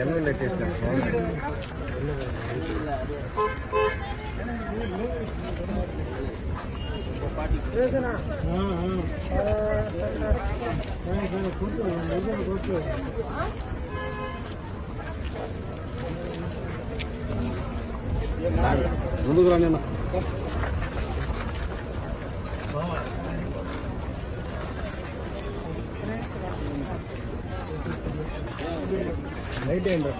ఎన్నో లెట్టేసిన సౌండ్ ముందుకు రండి ரைட் ஹேண்டர்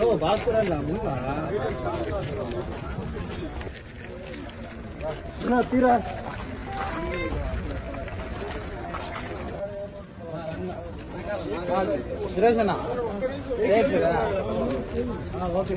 ஓ பாஸ்கரன் முன்னா தீரா சுரேஷனா பேசுறா ஓகே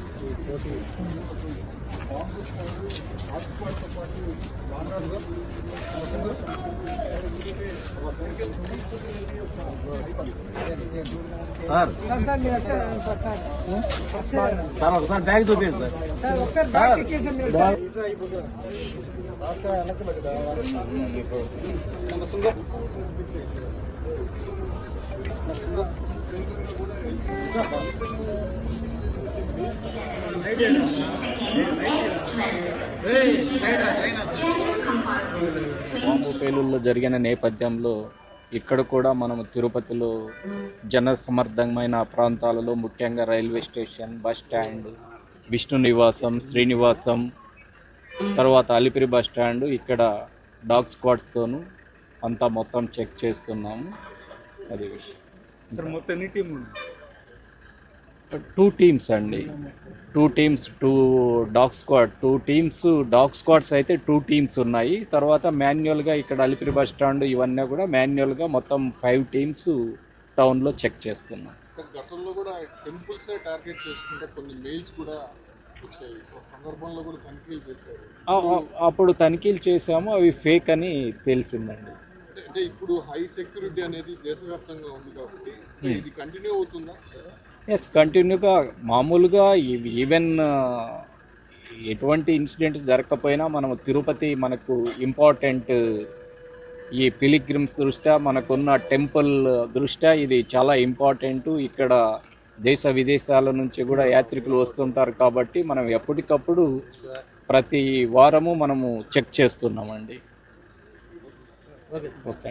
సార్ సార్ ఒకసారి బ్యాగ్ చూపించండి సార్ బాంబు పేలుల్లో జరిగిన నేపథ్యంలో ఇక్కడ కూడా మనం తిరుపతిలో జనసమర్థమైన ప్రాంతాలలో ముఖ్యంగా railway station bus stand Vishnu Nivasam Srinivasam తర్వాత అలిపిరి బస్ స్టాండ్ ఇక్కడ డాగ్ స్క్వాడ్స్తోనూ అంతా మొత్తం చెక్ చేస్తున్నాము. అది విషయం. సార్ మొత్తం ఎన్ని టీం టూ టీమ్స్ అండి. Two teams two dog squad two teams dog squads అయితే టూ టీమ్స్ ఉన్నాయి. తర్వాత మాన్యువల్గా ఇక్కడ అలిపిరి బస్ స్టాండ్ ఇవన్నీ కూడా మాన్యువల్గా మొత్తం ఫైవ్ టీమ్స్ టౌన్లో చెక్ చేస్తున్నాం. సార్ గతంలో కూడా టెంపుల్స్ టార్గెట్ చేసుకుంటే కొన్ని మెయిల్స్ కూడా సందర్భంలో కూడా తనిఖీలు చేశారు. అప్పుడు తనిఖీలు చేసాము అవి ఫేక్ అని తెలిసిందండి. అంటే- అంటే ఇప్పుడు హై సెక్యూరిటీ అనేది దేశవ్యాప్తంగా ఉంది కాబట్టి ఇది కంటిన్యూ అవుతుందా? ఎస్ కంటిన్యూగా మామూలుగా ఈవెన్ ఎటువంటి ఇన్సిడెంట్స్ జరగకపోయినా మనం తిరుపతి మనకు ఇంపార్టెంట్ ఈ పిలిగ్రిమ్స్ దృష్ట్యా మనకున్న టెంపుల్ దృష్ట్యా ఇది చాలా ఇంపార్టెంట్ ఇక్కడ దేశ విదేశాల నుంచి కూడా యాత్రికులు వస్తుంటారు కాబట్టి మనం ఎప్పటికప్పుడు ప్రతి వారము మనము చెక్ చేస్తున్నామండి. ఓకే